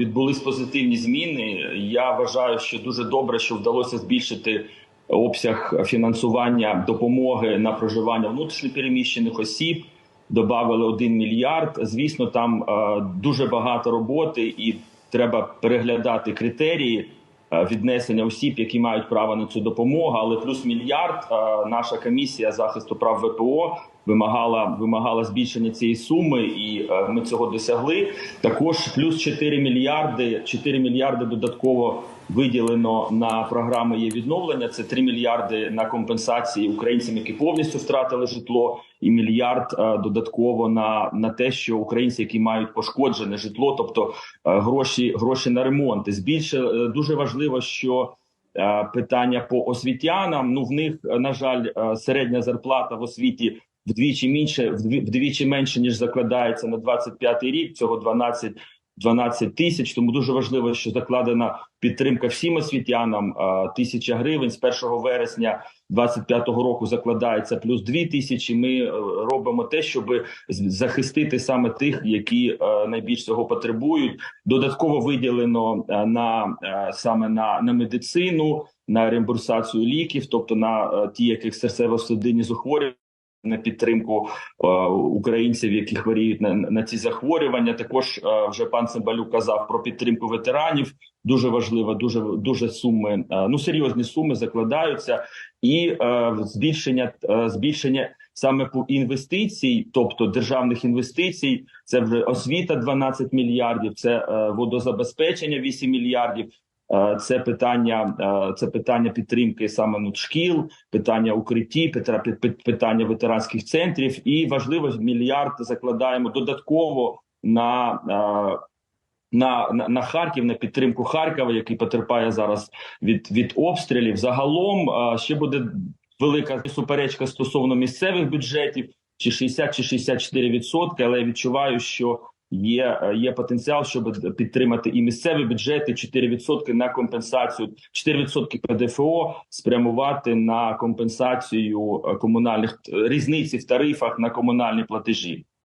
відбулись позитивні зміни. Я вважаю, що дуже добре, що вдалося збільшити обсяг фінансування допомоги на проживання внутрішньопереміщених осіб. Добавили 1 мільярд. Звісно, там е, дуже багато роботи, і треба переглядати критерії віднесення осіб, які мають право на цю допомогу. Але плюс мільярд е, наша комісія захисту прав ВПО вимагала вимагала збільшення цієї суми, і е, ми цього досягли. Також плюс 4 мільярди 4 мільярди додатково виділено на програми є відновлення. Це 3 мільярди на компенсації українцям, які повністю втратили житло, і мільярд е, додатково на, на те, що українці, які мають пошкоджене житло, тобто е, гроші, гроші на ремонти. Збільше е, дуже важливо, що питання по освітянам. Ну в них на жаль, середня зарплата в освіті вдвічі менше, вдві- вдвічі менше ніж закладається на 25-й рік. Цього 12 12 тисяч. Тому дуже важливо, що закладена підтримка всім освітянам. Тисяча гривень з 1 вересня 25-го року закладається плюс 2 тисячі. Ми е, робимо те, щоб захистити саме тих, які е, найбільш цього потребують. Додатково виділено е, на саме на, на медицину, на реімбурсацію ліків, тобто на ті, яких серцево-судинні захворювання. На підтримку е, українців, які хворіють на, на ці захворювання. Також е, вже пан Цимбалюк казав про підтримку ветеранів. Дуже важливо, дуже дуже суми. е, ну серйозні суми закладаються, і збільшення збільшення саме по інвестицій, тобто державних інвестицій. Це вже освіта 12 мільярдів, це водозабезпечення 8 мільярдів. Е, Це питання, е, це питання підтримки саме шкіл, питання укритті, пита- пи- пи- питання ветеранських центрів. І важливо мільярд закладаємо додатково на, е, на, на, на Харків, на підтримку Харкова, який потерпає зараз від, від обстрілів. Загалом ще буде велика суперечка стосовно місцевих бюджетів, чи 60, чи 64 відсотки. Але я відчуваю, що є, е, є потенціал, щоб підтримати і місцеві бюджети, 4% на компенсацію, 4% ПДФО спрямувати на компенсацію е, комунальних різниці в тарифах на комунальні платежі.